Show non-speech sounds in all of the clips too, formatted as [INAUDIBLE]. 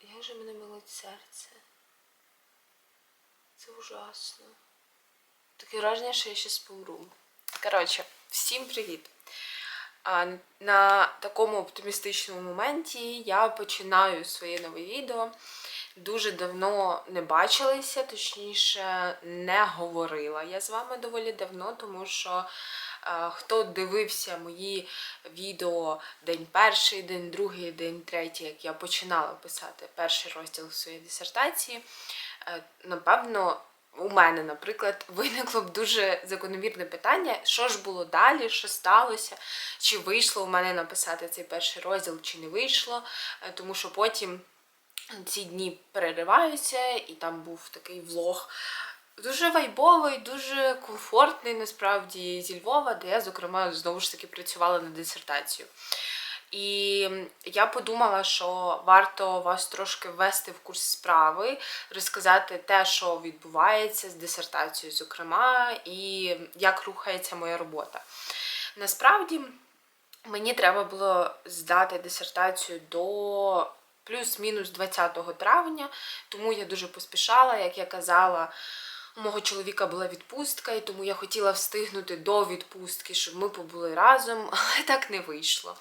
Як же мене милить серце? Це ужасно. Таке враження, що я щас помру. Коротше, всім привіт! На такому оптимістичному моменті я починаю своє нове відео. Дуже давно не бачилися, точніше, не говорила я з вами доволі давно, тому що хто дивився мої відео день перший, день другий, день третій, як я починала писати перший розділ своєї дисертації, е, напевно, у мене, наприклад, [LAUGHS] виникло б дуже закономірне питання, що ж було далі, що сталося, чи вийшло у мене написати цей перший розділ, чи не вийшло, Е, тому що потім ці дні перериваються, і там був такий влог. Дуже вайбовий, дуже комфортний насправді зі Львова, де я, зокрема, знову ж таки працювала над дисертацією. І я подумала, що варто вас трошки ввести в курс справи, розказати те, що відбувається з дисертацією, зокрема, і як рухається моя робота. Насправді, мені треба було здати дисертацію до плюс-мінус 20 травня, тому я дуже поспішала, як я казала. У мого чоловіка була відпустка, і тому я хотіла встигнути до відпустки, щоб ми побули разом, [LAUGHS] але так не вийшло.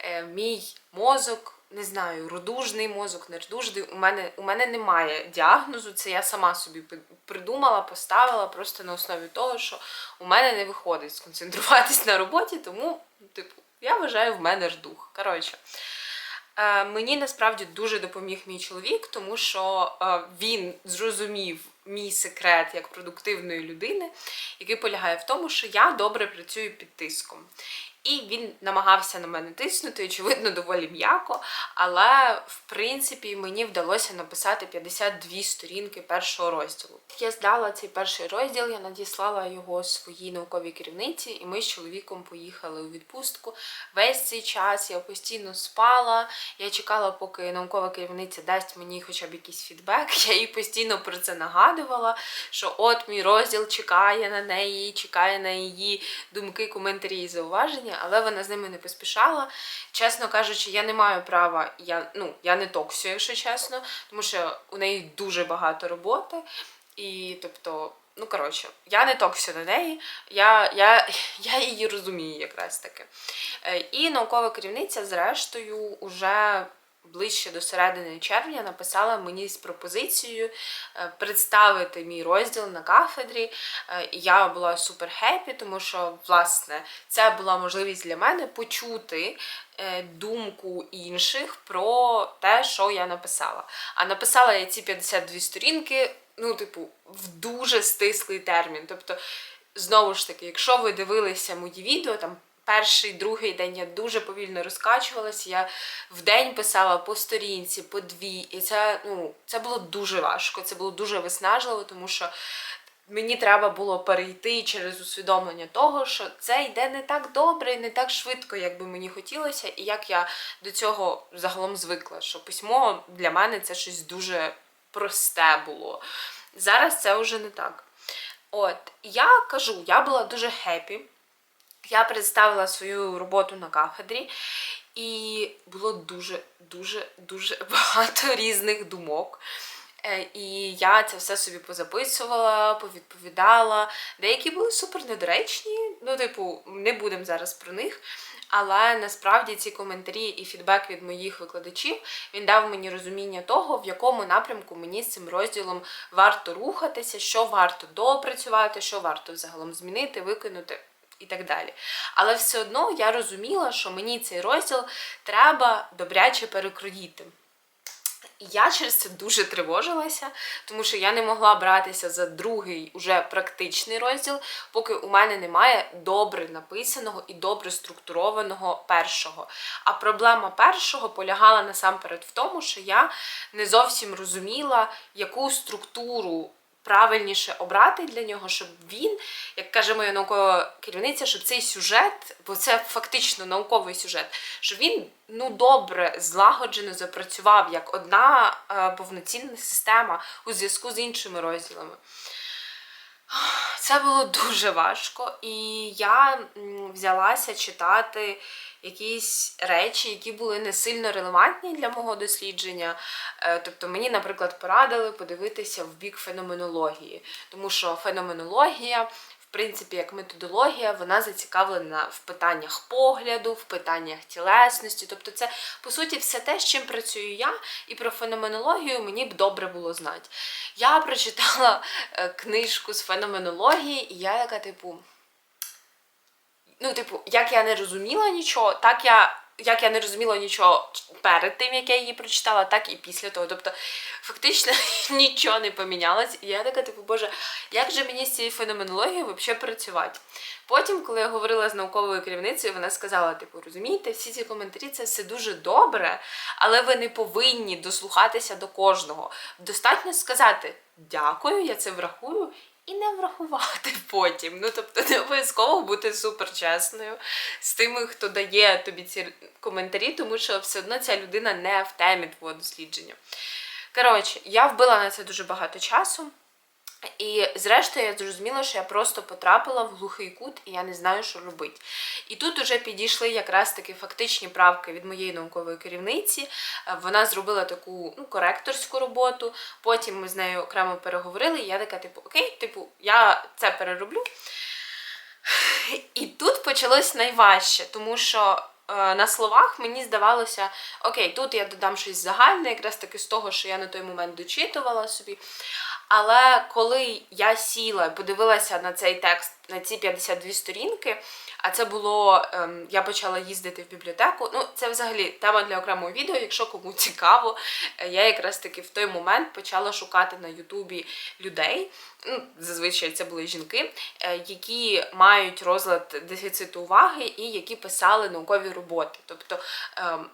Е, мій мозок, не знаю, родужний мозок, нердужний, у мене, у мене немає діагнозу, це я сама собі придумала, поставила просто на основі того, що у мене не виходить сконцентруватись на роботі, тому, типу, я вважаю, в мене ж дух. Коротше. Е, Мені насправді дуже допоміг мій чоловік, тому що е, він зрозумів мій секрет як продуктивної людини, який полягає в тому, що я добре працюю під тиском. І він намагався на мене тиснути, очевидно, доволі м'яко, але в принципі мені вдалося написати 52 сторінки першого розділу. Я здала цей перший розділ, я надіслала його своїй науковій керівниці, і ми з чоловіком поїхали у відпустку. Весь цей час я постійно спала. Я чекала, поки наукова керівниця дасть мені хоча б якийсь фідбек. [LAUGHS] Я їй постійно про це нагадувала, що от мій розділ чекає на неї, чекає на її думки, коментарі і зауваження, але вона з ними не поспішала. Чесно кажучи, я не маю права, я, ну, я не токсю, якщо чесно, тому що у неї дуже багато роботи. І тобто, ну коротше, я не токсю на неї, я, я, [LAUGHS] я її розумію якраз таки. Е, І наукова керівниця, зрештою, уже ближче до середини червня написала мені з пропозицією е, представити мій розділ на кафедрі. Е, І я була супер хеппі, тому що, власне, це була можливість для мене почути е, думку інших про те, що я написала. А написала я ці 52 сторінки, ну, типу, в дуже стислий термін. Тобто, знову ж таки, якщо ви дивилися мої відео, там перший, другий день я дуже повільно розкачувалася. Я в день писала по сторінці, по дві, і це, ну, це було дуже важко, це було дуже виснажливо, тому що. Мені треба було перейти через усвідомлення того, що це йде не так добре і не так швидко, як би мені хотілося, і як я до цього загалом звикла, що письмо для мене це щось дуже просте було. Зараз це вже не так. От, я кажу, я була дуже хеппі. Я представила свою роботу на кафедрі, і було дуже, дуже, дуже [LAUGHS] багато різних думок. Е, І я це все собі позаписувала, повідповідала. Деякі були супер недоречні, ну, типу, не будемо зараз про них. Але насправді ці коментарі і фідбек від моїх викладачів він дав мені розуміння того, в якому напрямку мені з цим розділом варто рухатися, що варто допрацювати, що варто взагалом змінити, викинути і так далі. Але все одно я розуміла, що мені цей розділ треба добряче перекроїти. Я через це дуже тривожилася, тому що я не могла братися за другий уже практичний розділ, поки у мене немає добре написаного і добре структурованого першого. А проблема першого полягала насамперед в тому, що я не зовсім розуміла, яку структуру правильніше обрати для нього, щоб він, як каже моя наукова керівниця, щоб цей сюжет, бо це фактично науковий сюжет, щоб він ну добре злагоджено запрацював як одна е, повноцінна система у зв'язку з іншими розділами. Це було дуже важко, і я взялася читати якісь речі, які були не сильно релевантні для мого дослідження. Е, Тобто мені, наприклад, порадили подивитися в бік феноменології, тому що феноменологія. В принципі, як методологія, вона зацікавлена в питаннях погляду, в питаннях тілесності. Тобто, це по суті все те, з чим працюю я, і про феноменологію мені б добре було знати. Я прочитала е, книжку з феноменології, і я така, типу, ну, типу, як я не розуміла нічого, так я. Як я не розуміла нічого перед тим, як я її прочитала, так і після того. Тобто, фактично [LAUGHS] нічого не помінялось. І я така, типу, боже, як же мені з цією феноменологією взагалі працювати? Потім, коли я говорила з науковою керівницею, вона сказала: типу, розумієте, всі ці коментарі це все дуже добре, але ви не повинні дослухатися до кожного. Достатньо сказати дякую, я це врахую. І не врахувати [LAUGHS] потім. Ну, тобто, не обов'язково бути суперчесною з тими, хто дає тобі ці коментарі, тому що все одно ця людина не в темі твого дослідження. Коротше, я вбила на це дуже багато часу. І зрештою я зрозуміла, що я просто потрапила в глухий кут і я не знаю, що робити. І тут вже підійшли якраз таки фактичні правки від моєї наукової керівниці. Е, Вона зробила таку ну, коректорську роботу. Потім ми з нею окремо переговорили, і я така, типу, окей, типу, я це перероблю. І тут почалось найважче, тому що е, на словах мені здавалося, окей, тут я додам щось загальне, якраз таки з того, що я на той момент дочитувала собі. Але коли я сіла і подивилася на цей текст, на ці 52 сторінки, а це було, ем, я почала їздити в бібліотеку. Ну, це взагалі тема для окремого відео. Якщо кому [LAUGHS] цікаво, е, я якраз таки в той момент почала шукати на Ютубі людей. Ну, зазвичай це були жінки, е, які мають розлад дефіциту уваги і які писали наукові роботи. Тобто ем,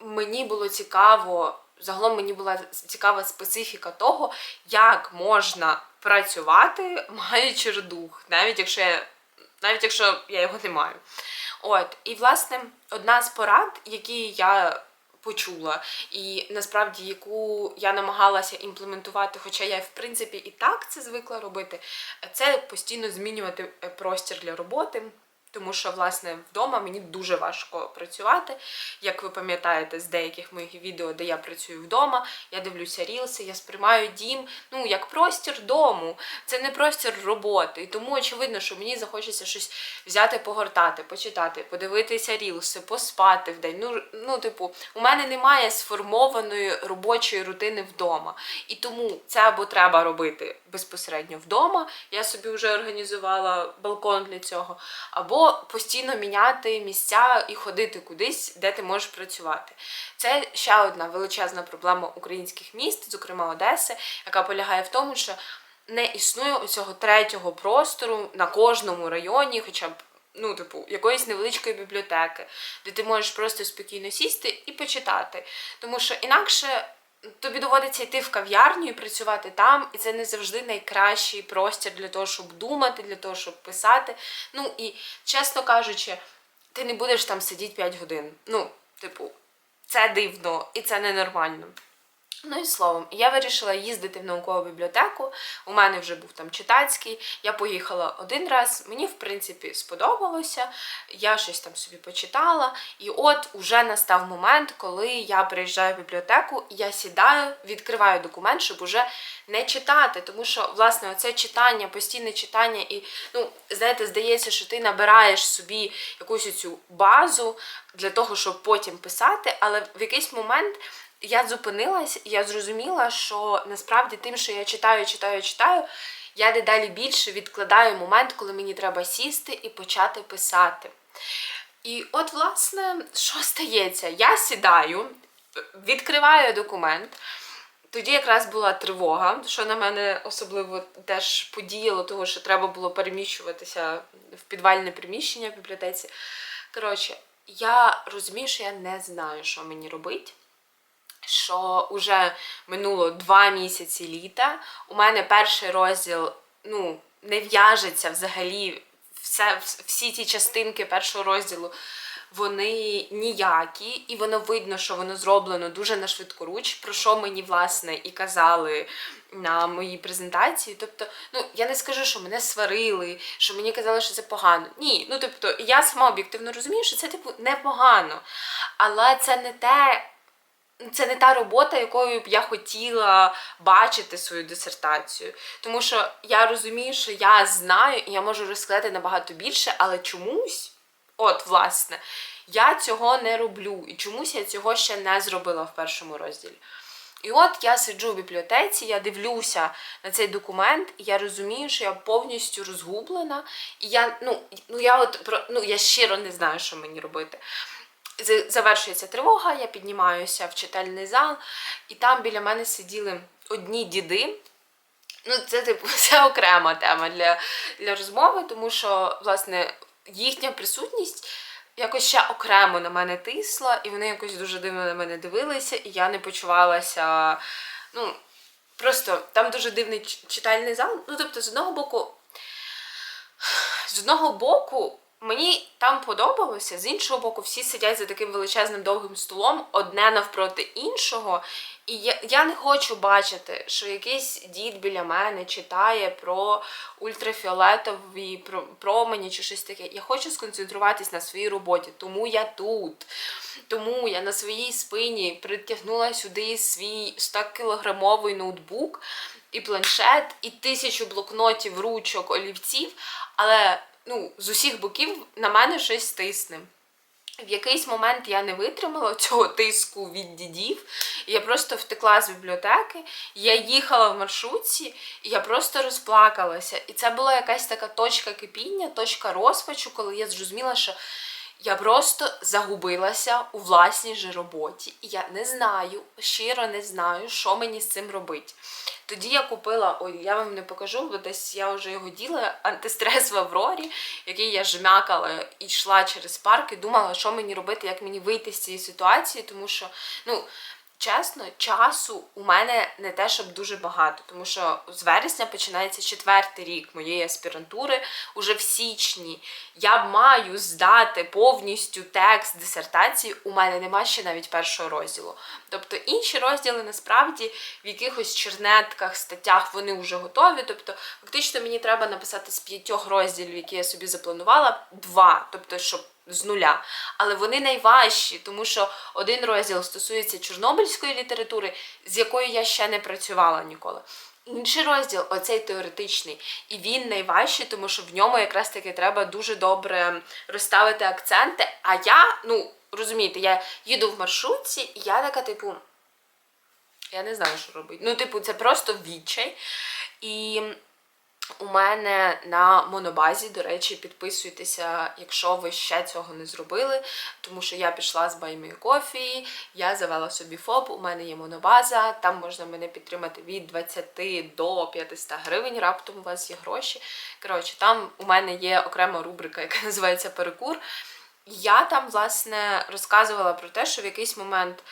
мені було цікаво. Загалом мені була цікава специфіка того, як можна працювати, [LAUGHS] маючи дух, навіть якщо я, навіть якщо я його не маю. От, і власне, одна з порад, які я почула, і насправді яку я намагалася імплементувати, хоча я в принципі і так це звикла робити, це постійно змінювати е, простір для роботи. Тому що, власне, вдома мені дуже важко працювати. Як ви пам'ятаєте з деяких моїх відео, де я працюю вдома, я дивлюся рілси, я сприймаю дім ну, як простір дому. Це не простір роботи. І тому очевидно, що мені захочеться щось взяти, погортати, почитати, подивитися рілси, поспати в день. Ну, ну, типу, у мене немає сформованої робочої рутини вдома. І тому це або треба робити безпосередньо вдома. Я собі вже організувала балкон для цього, або постійно міняти місця і ходити кудись, де ти можеш працювати. Це ще одна величезна проблема українських міст, зокрема Одеси, яка полягає в тому, що не існує цього третього простору на кожному районі, хоча б. Ну, типу, якоїсь невеличкої бібліотеки, де ти можеш просто спокійно сісти і почитати. Тому що інакше тобі доводиться йти в кав'ярню і працювати там, і це не завжди найкращий простір для того, щоб думати, для того, щоб писати. Ну і чесно кажучи, ти не будеш там сидіти 5 годин. Ну, типу, це дивно і це ненормально. Ну і словом, я вирішила їздити в наукову бібліотеку. У мене вже був там читацький. Я поїхала один раз. Мені, в принципі, сподобалося. Я щось там собі почитала. І от уже настав момент, коли я приїжджаю в бібліотеку, я сідаю, відкриваю документ, щоб уже не читати. Тому що, власне, оце читання, постійне читання, і ну, знаєте, здається, що ти набираєш собі якусь цю базу для того, щоб потім писати, але в якийсь момент я зупинилась, я зрозуміла, що насправді тим, що я читаю, читаю, читаю, я дедалі більше відкладаю момент, коли мені треба сісти і почати писати. І от, власне, що стається? Я сідаю, відкриваю документ. Тоді якраз була тривога, що на мене особливо теж подіяло, тому що треба було переміщуватися в підвальне приміщення в бібліотеці. Коротше, я розумію, що я не знаю, що мені робити що вже минуло два місяці літа. У мене перший розділ ну, не в'яжеться взагалі. Все, всі ті частинки першого розділу вони ніякі, і воно видно, що воно зроблено дуже на швидкоруч, про що мені власне і казали на моїй презентації. Тобто, ну я не скажу, що мене сварили, що мені казали, що це погано. Ні, ну тобто, я сама об'єктивно розумію, що це типу непогано, але це не те. Це не та робота, якою б я хотіла бачити свою дисертацію. Тому що я розумію, що я знаю і я можу розказати набагато більше, але чомусь, от, власне, я цього не роблю. І чомусь я цього ще не зробила в першому розділі. І от я сиджу в бібліотеці, я дивлюся на цей документ, і я розумію, що я повністю розгублена. І я, ну, ну я от ну, я щиро не знаю, що мені робити. Завершується тривога, я піднімаюся в читальний зал, і там біля мене сиділи одні діди. Ну, це типу [LAUGHS] це окрема тема для, для розмови, тому що власне їхня присутність якось ще окремо на мене тисла, і вони якось дуже дивно на мене дивилися, і я не почувалася. Ну, просто там дуже дивний читальний зал. Ну, тобто, з одного боку, з одного боку, мені там подобалося, з іншого боку, всі сидять за таким величезним довгим столом, одне навпроти іншого. І я, я не хочу бачити, що якийсь дід біля мене читає про ультрафіолетові про- промені чи щось таке. Я хочу сконцентруватись на своїй роботі, тому я тут. Тому я на своїй спині притягнула сюди свій 100-кілограмовий ноутбук і планшет, і тисячу блокнотів, ручок, олівців, але ну, з усіх боків на мене щось тисне. В якийсь момент я не витримала цього тиску від дідів, я просто втекла з бібліотеки. Я їхала в маршрутці, і я просто розплакалася. І це була якась така точка кипіння, точка розпачу, коли я зрозуміла, що я просто загубилася у власній же роботі. І я не знаю, щиро не знаю, що мені з цим робити. Тоді я купила, ой, я вам не покажу, бо десь я вже його діла, антистрес в Аврорі, який я жмякала і йшла через парк і думала, що мені робити, як мені вийти з цієї ситуації, тому що, ну. Чесно, часу у мене не те, щоб дуже багато, тому що з вересня починається четвертий рік моєї аспірантури. Уже в січні я маю здати повністю текст дисертації. У мене нема ще навіть першого розділу. Тобто інші розділи насправді в якихось чернетках, статтях вони вже готові. Тобто, фактично мені треба написати з п'ятьох розділів, які я собі запланувала, два, тобто, щоб з нуля. Але вони найважчі, тому що один розділ стосується чорнобильської літератури, з якою я ще не працювала ніколи. Інший розділ, оцей теоретичний, і він найважчий, тому що в ньому якраз таки треба дуже добре розставити акценти. А я, ну розумієте, я їду в маршрутці, і я така, типу, я не знаю, що робити. Ну, типу, це просто відчай. І у мене на монобазі, до речі, підписуйтеся, якщо ви ще цього не зробили, тому що я пішла з Me Coffee, я завела собі ФОП, у мене є монобаза, там можна мене підтримати від 20 до 500 гривень, раптом у вас є гроші. Коротше, там у мене є окрема рубрика, яка [LAUGHS] називається Перекур. Я там, власне, розказувала про те, що в якийсь момент.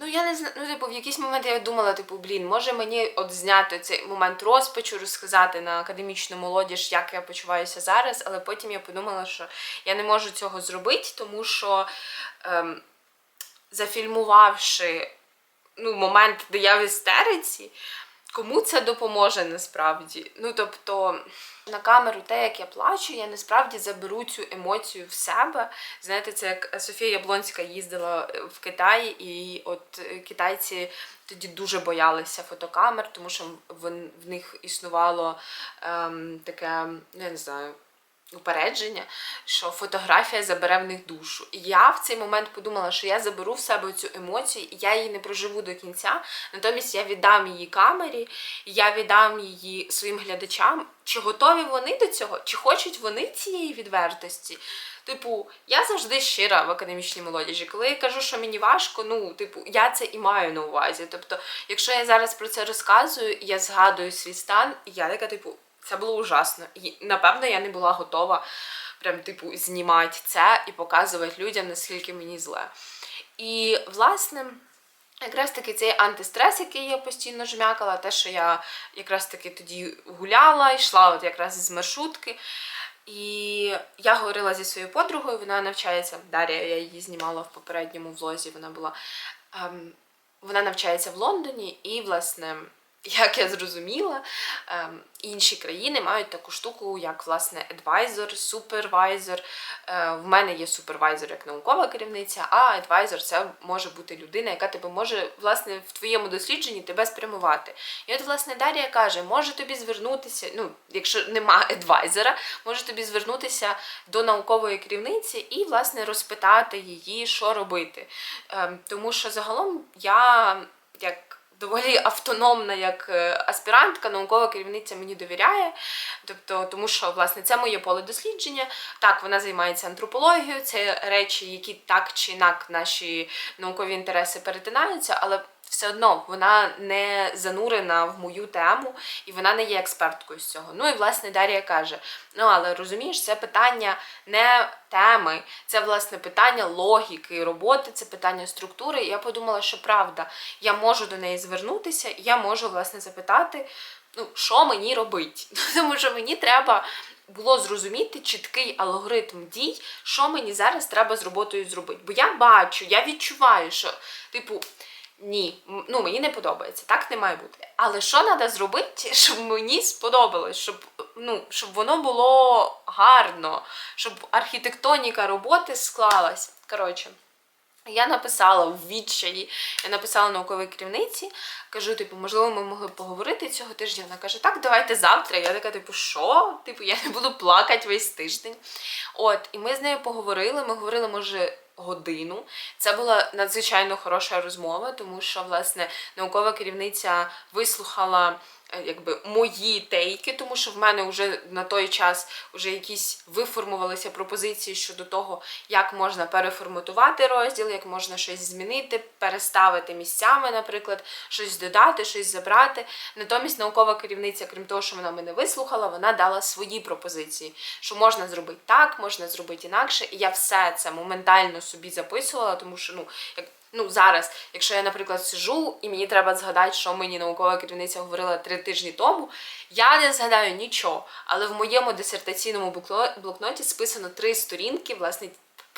Ну, я не знаю, ну, типу, в якийсь момент я думала, типу, блін, може мені от зняти цей момент розпачу, розказати на академічну молодіж, як я почуваюся зараз, але потім я подумала, що я не можу цього зробити, тому що ем, зафільмувавши ну, момент, де я в істериці, кому це допоможе насправді? Ну, тобто, на камеру те, як я плачу, я насправді заберу цю емоцію в себе. Знаєте, це як Софія Яблонська їздила е, в Китаї, і от е, китайці тоді дуже боялися фотокамер, тому що в, в них існувало ем, таке, ну, я не знаю. Упередження, що фотографія забере в них душу. І я в цей момент подумала, що я заберу в себе цю емоцію, і я її не проживу до кінця. Натомість я віддам її камері, я віддам її своїм глядачам. Чи готові вони до цього? Чи хочуть вони цієї відвертості? Типу, я завжди щира в академічній молодіжі. Коли я кажу, що мені важко, ну, типу, я це і маю на увазі. Тобто, якщо я зараз про це розказую, я згадую свій стан, і я така, типу, це було ужасно. І напевно я не була готова прям, типу, знімати це і показувати людям, наскільки мені зле. І, власне, якраз таки цей антистрес, який я постійно жмякала, те, що я якраз таки тоді гуляла, йшла от якраз з маршрутки. І я говорила зі своєю подругою, вона навчається Дар'я, я її знімала в попередньому влозі, вона була. Ем, вона навчається в Лондоні, і, власне, як я зрозуміла, ем, інші країни мають таку штуку, як власне адвайзер, супервайзер. В мене є супервайзер як наукова керівниця, а адвайзер це може бути людина, яка тебе може власне в твоєму дослідженні тебе спрямувати. І от, власне, Дар'я каже, може тобі звернутися, ну, якщо нема адвайзера, може тобі звернутися до наукової керівниці і, власне, розпитати її, що робити. Ем, тому що загалом я як доволі автономна як е, аспірантка, наукова керівниця мені довіряє. Тобто, тому що власне це моє поле дослідження. Так, вона займається антропологією, це речі, які так чи інак наші наукові інтереси перетинаються, але все одно вона не занурена в мою тему і вона не є експерткою з цього. Ну і власне Дар'я каже: ну але розумієш, це питання не теми, це власне питання логіки, роботи, це питання структури. І я подумала, що правда, я можу до неї звернутися, я можу власне запитати, ну що мені робити, [LAUGHS] тому що мені треба. Було зрозуміти чіткий алгоритм дій, що мені зараз треба з роботою зробити. Бо я бачу, я відчуваю, що, типу, ні, ну мені не подобається, так не має бути. Але що треба зробити, [LAUGHS] щоб мені сподобалось, щоб, ну, щоб воно було гарно, щоб архітектоніка роботи склалась. Коротше. Я написала в відчаї, я написала науковій керівниці, кажу, типу, можливо, ми могли б поговорити цього тижня. Вона каже, так, давайте завтра. Я така, типу, що? Типу, я не буду плакати весь тиждень. От, і ми з нею поговорили. Ми говорили, може, годину. Це була надзвичайно хороша розмова, тому що, власне, наукова керівниця вислухала. Е, Якби мої тейки, тому що в мене вже на той час вже якісь виформувалися пропозиції щодо того, як можна переформатувати розділ, як можна щось змінити, переставити місцями, наприклад, щось додати, щось забрати. Натомість наукова керівниця, крім того, що вона мене вислухала, вона дала свої пропозиції, що можна зробити так, можна зробити інакше. І я все це моментально собі записувала, тому що ну як. Ну, зараз, якщо я, наприклад, сижу і мені треба згадати, що мені наукова керівниця говорила три тижні тому, я не згадаю нічого. Але в моєму дисертаційному блокноті списано три сторінки, власне,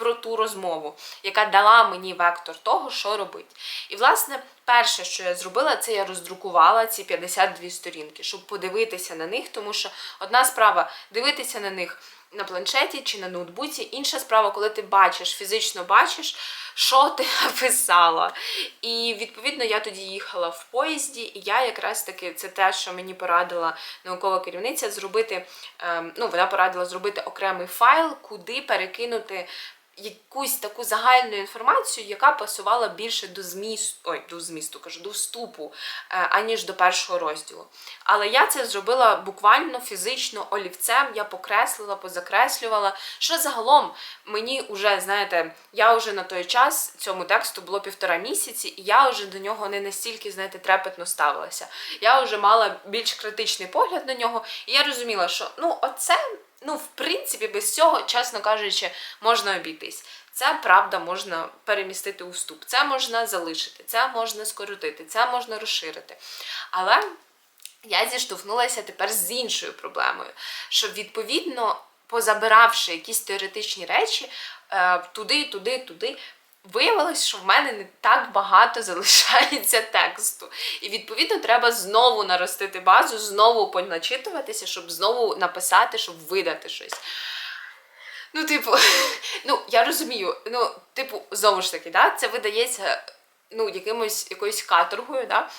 про ту розмову, яка дала мені вектор того, що робити. І, власне, перше, що я зробила, це я роздрукувала ці 52 сторінки, щоб подивитися на них, тому що одна справа дивитися на них на планшеті чи на ноутбуці, інша справа, коли ти бачиш, фізично бачиш, що ти [LAUGHS] написала. І відповідно я тоді їхала в поїзді, і я якраз таки це те, що мені порадила наукова керівниця, зробити. ем, ну, вона порадила зробити окремий файл, куди перекинути. Якусь таку загальну інформацію, яка пасувала більше до змісту, ой, до змісту, кажу, до вступу, е, аніж до першого розділу. Але я це зробила буквально фізично олівцем, я покреслила, позакреслювала. Що загалом мені вже, знаєте, я вже на той час цьому тексту було півтора місяці, і я вже до нього не настільки, знаєте, трепетно ставилася. Я вже мала більш критичний погляд на нього, і я розуміла, що ну, оце. Ну, в принципі, без цього, чесно кажучи, можна обійтись. Це правда можна перемістити у вступ, це можна залишити, це можна скоротити, це можна розширити. Але я зіштовхнулася тепер з іншою проблемою, що відповідно, позабиравши якісь теоретичні речі е, туди, туди, туди. Виявилось, що в мене не так багато [LAUGHS] залишається тексту. І відповідно треба знову наростити базу, знову поначитуватися, щоб знову написати, щоб видати щось. Ну, типу, [LAUGHS] ну я розумію, ну, типу, знову ж таки, да, це видається ну, якимось якоюсь каторгою, да.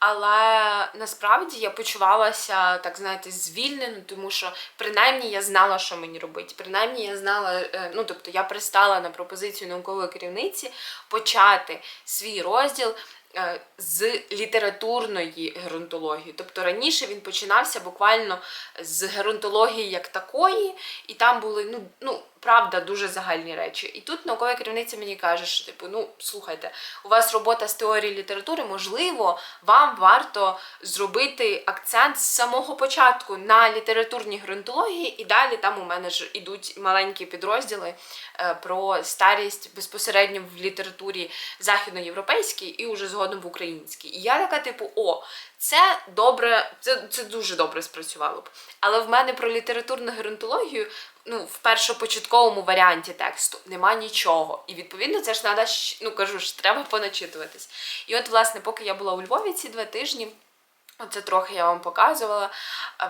Але насправді я почувалася, так знаєте, звільнено, тому що принаймні я знала, що мені робити. Принаймні я знала, е, ну тобто я пристала на пропозицію наукової керівниці почати свій розділ е, з літературної геронтології. Тобто раніше він починався буквально з геронтології як такої, і там були ну, ну правда дуже загальні речі. І тут наукова керівниця мені каже, що типу, ну слухайте, у вас робота з теорії літератури, можливо, вам варто зробити акцент з самого початку на літературній геронтології, і далі там у мене ж ідуть маленькі підрозділи е, про старість безпосередньо в літературі західноєвропейській і уже згодом в українській. І я така, типу, о, це добре, це, це дуже добре спрацювало б. Але в мене про літературну геронтологію ну, в першопочатковому варіанті тексту нема нічого. І відповідно це ж треба, ну кажу ж, треба поначитуватись. І от, власне, поки я була у Львові ці два тижні. Оце трохи я вам показувала.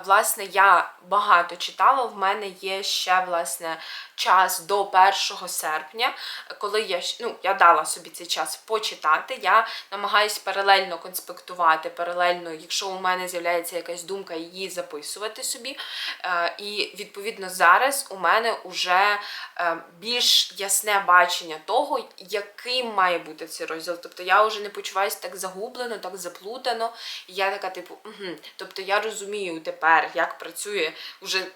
Власне, я багато читала. В мене є ще власне час до 1 серпня, коли я ну, я дала собі цей час почитати. Я намагаюсь паралельно конспектувати, паралельно, якщо у мене з'являється якась думка, її записувати собі. Е, І відповідно зараз у мене вже е, більш ясне бачення того, яким має бути цей розділ. Тобто я вже не почуваюся так загублено, так заплутано. І я така, типу, угу. тобто я розумію тепер, як працює вже.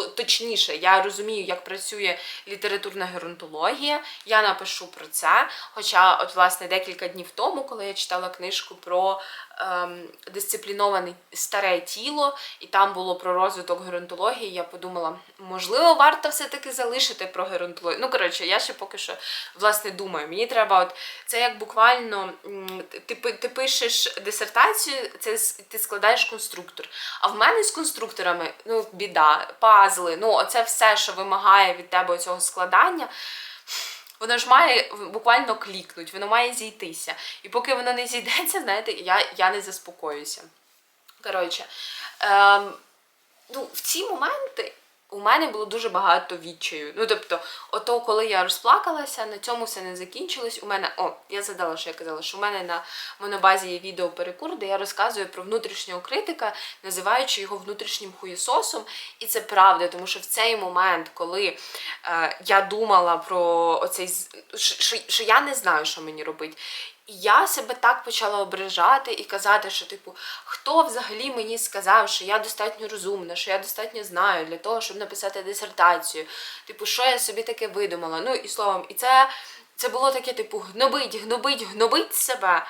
То- Точніше, я розумію, як працює літературна геронтологія. Я напишу про це. Хоча, от, власне, декілька днів тому, коли я читала книжку про ем, дисципліноване старе тіло, і там було про розвиток геронтології, я подумала, можливо, варто все-таки залишити про геронтологію. Ну, коротше, я ще поки що власне думаю. Мені треба, от це як буквально ти, ти пишеш дисертацію, це ти складаєш конструктор. А в мене з конструкторами ну, біда, пазли, ну, оце все, що вимагає від тебе цього складання. Воно ж має буквально клікнуть, воно має зійтися. І поки воно не зійдеться, знаєте, я, я не заспокоюся. Коротше, ем, ну, в ці моменти у мене було дуже багато відчаю. Ну, тобто, ото, коли я розплакалася, на цьому все не закінчилось. У мене, о, я задала, що я казала, що у мене на монобазі є відео перекур, де я розказую про внутрішнього критика, називаючи його внутрішнім хуєсосом. І це правда, тому що в цей момент, коли е, я думала про оцей що, що, я не знаю, що мені робити. Я себе так почала ображати і казати, що, типу, хто взагалі мені сказав, що я достатньо розумна, що я достатньо знаю для того, щоб написати дисертацію. Типу, що я собі таке видумала? Ну і словом, і це, це було таке, типу, гнобить, гнобить, гнобить себе.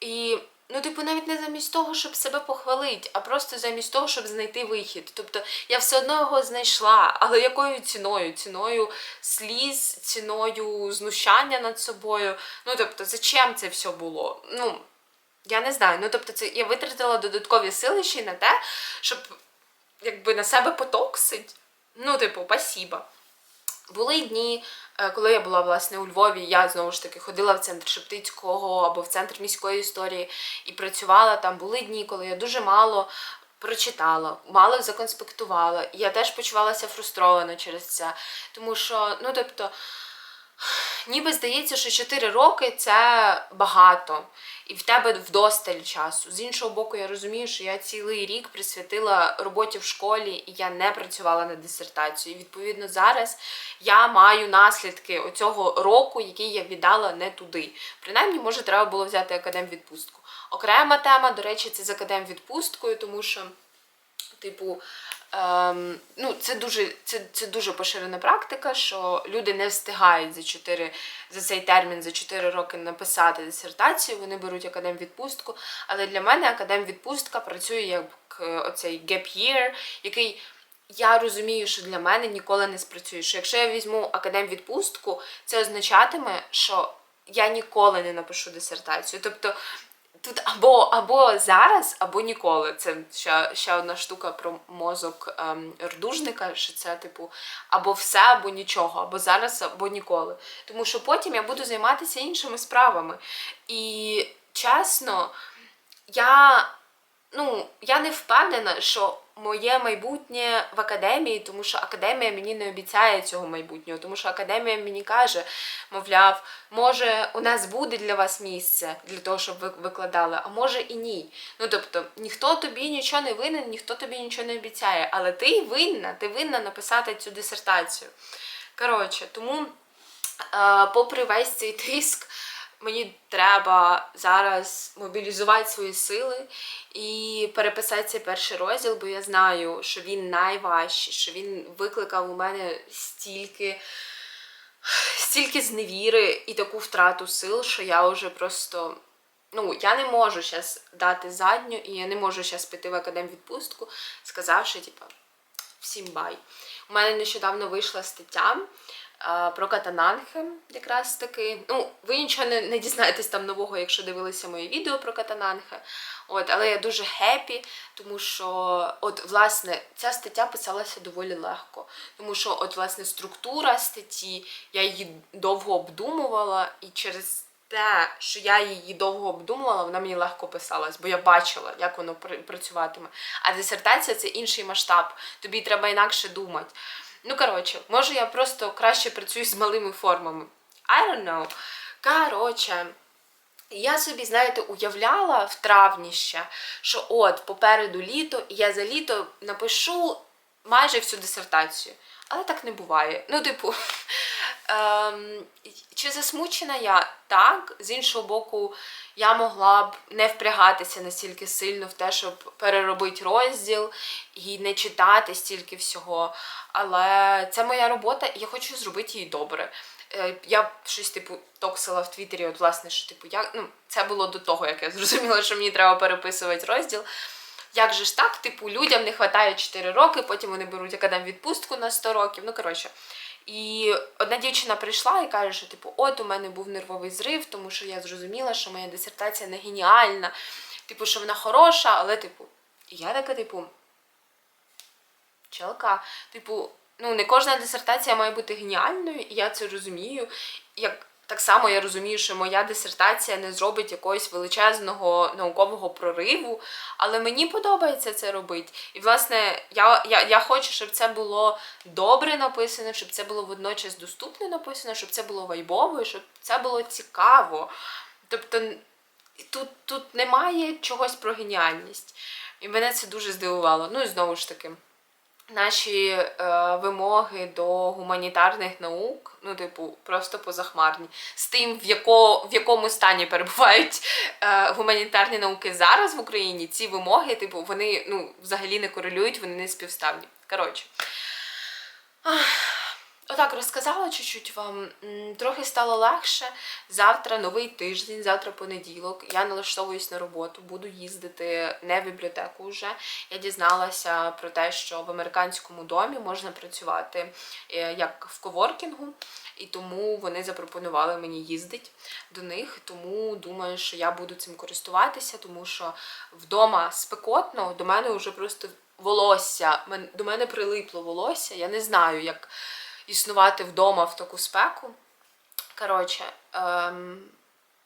І, ну, типу, навіть не замість того, щоб себе похвалити, а просто замість того, щоб знайти вихід. Тобто я все одно його знайшла, але якою ціною? Ціною сліз, ціною знущання над собою. Ну, тобто, зачем це все було? Ну, я не знаю. Ну, тобто, це я витратила додаткові сили ще й на те, щоб якби на себе потоксить. Ну, типу, спасіба. Були дні, е, коли я була власне у Львові, я знову ж таки ходила в центр Шептицького або в центр міської історії і працювала там. Були дні, коли я дуже мало прочитала, мало законспектувала. Я теж почувалася фрустровано через це. Тому що, ну тобто, ніби здається, що 4 роки це багато, і в тебе вдосталь часу. З іншого боку, я розумію, що я цілий рік присвятила роботі в школі, і я не працювала над дисертацією. І, відповідно, зараз я маю наслідки оцього року, який я віддала не туди. Принаймні, може, треба було взяти академвідпустку. Окрема тема, до речі, це з академвідпусткою, тому що. Типу, ем, ну, це дуже, це, це дуже поширена практика, що люди не встигають за 4, за цей термін, за 4 роки написати дисертацію, вони беруть академвідпустку. Але для мене академвідпустка працює як е, оцей gap year, який я розумію, що для мене ніколи не спрацює. Що якщо я візьму академвідпустку, це означатиме, що я ніколи не напишу дисертацію. Тобто Тут або, або зараз, або ніколи. Це ще, ще одна штука про мозок ем, рдужника, що це, типу, або все, або нічого, або зараз, або ніколи. Тому що потім я буду займатися іншими справами. І чесно, я, ну, я не впевнена, що моє майбутнє в академії, тому що академія мені не обіцяє цього майбутнього, тому що академія мені каже, мовляв, може, у нас буде для вас місце для того, щоб ви викладали, а може і ні. Ну тобто, ніхто тобі нічого не винен, ніхто тобі нічого не обіцяє, але ти винна, ти винна написати цю дисертацію. Коротше, тому, е, попри весь цей тиск, мені треба зараз мобілізувати свої сили і переписати цей перший розділ, бо я знаю, що він найважчий, що він викликав у мене стільки, стільки зневіри і таку втрату сил, що я вже просто. Ну, я не можу зараз дати задню, і я не можу зараз піти в академвідпустку, сказавши, типа, всім бай. У мене нещодавно вийшла стаття про катананхи, якраз таки. Ну, ви нічого не, не дізнаєтесь там нового, якщо дивилися моє відео про катананхи. От, але я дуже хеппі, тому що, от, власне, ця стаття писалася доволі легко. Тому що, от, власне, структура статті, я її довго обдумувала, і через те, що я її довго обдумувала, вона мені легко писалась, бо я бачила, як воно працюватиме. А дисертація це інший масштаб. Тобі треба інакше думати. Ну, коротше, може я просто краще працюю з малими формами. I don't know. Коротше, я собі, знаєте, уявляла в травні ще, що от попереду літо, і я за літо напишу майже всю дисертацію. Але так не буває. Ну, типу, ем, чи засмучена я? Так. З іншого боку, я могла б не впрягатися настільки сильно в те, щоб переробити розділ і не читати стільки всього. Але це моя робота, і я хочу зробити її добре. Е, Я щось типу токсила в Твіттері, от власне, що типу, я ну це було до того, як я [LAUGHS] зрозуміла, що мені треба переписувати розділ. Як же ж так, типу, людям не вистачає 4 роки, потім вони беруть академ відпустку на 100 років. Ну коротше. І одна дівчина прийшла і каже, що типу, от у мене був нервовий зрив, тому що я зрозуміла, що моя дисертація не геніальна, типу, що вона хороша, але типу, я така, типу, челка, типу, ну не кожна дисертація має бути геніальною, і я це розумію. Як так само я розумію, що моя дисертація не зробить якогось величезного наукового прориву, але мені подобається це робити. І власне, я, я, я хочу, щоб це було добре написано, щоб це було водночас доступно написано, щоб це було вайбово, щоб це було цікаво. Тобто тут, тут немає чогось про геніальність. І мене це дуже здивувало. Ну і знову ж таки наші е, вимоги до гуманітарних наук, ну, типу, просто позахмарні. З тим, в, яко, в якому стані перебувають е, гуманітарні науки зараз в Україні, ці вимоги, типу, вони ну, взагалі не корелюють, вони не співставні. Коротше. Отак розказала чуть-чуть вам. Трохи стало легше. Завтра новий тиждень, завтра понеділок. Я налаштовуюсь на роботу, буду їздити не в бібліотеку вже. Я дізналася про те, що в американському домі можна працювати е, як в коворкінгу, і тому вони запропонували мені їздити до них. Тому думаю, що я буду цим користуватися, тому що вдома спекотно, до мене вже просто волосся, до мене прилипло волосся. Я не знаю, як існувати вдома в таку спеку. Коротше, ем,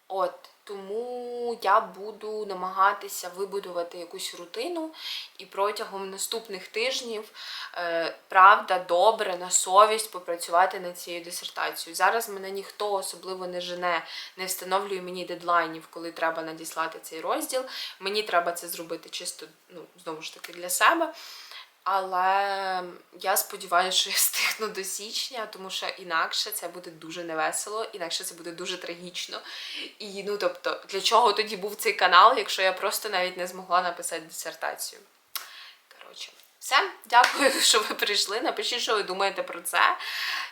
от, тому я буду намагатися вибудувати якусь рутину і протягом наступних тижнів, е, правда, добре, на совість попрацювати над цією дисертацією. Зараз мене ніхто особливо не жене, не встановлює мені дедлайнів, коли треба надіслати цей розділ. Мені треба це зробити чисто, ну, знову ж таки, для себе. Але я сподіваюся, що я [LAUGHS] встигну до січня, тому що інакше це буде дуже невесело, інакше це буде дуже трагічно. І ну тобто, для чого тоді був цей канал, якщо я просто навіть не змогла написати дисертацію? Коротше, все, дякую, [LAUGHS] що ви прийшли. Напишіть, що ви думаєте про це.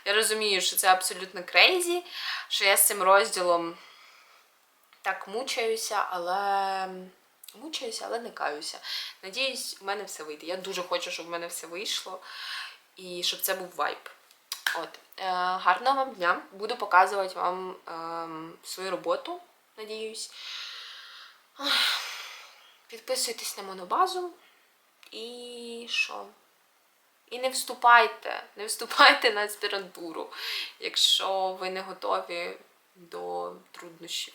Я розумію, що це абсолютно крейзі, що я з цим розділом так мучаюся, але. Мучаюся, але не каюся. Надіюсь, в мене все вийде. Я дуже хочу, щоб в мене все вийшло і щоб це був вайб. От. Е, гарного вам дня. Буду показувати вам ем, свою роботу, надіюсь. Підписуйтесь на монобазу. І що? І не вступайте, не вступайте на аспірантуру, якщо ви не готові до труднощів.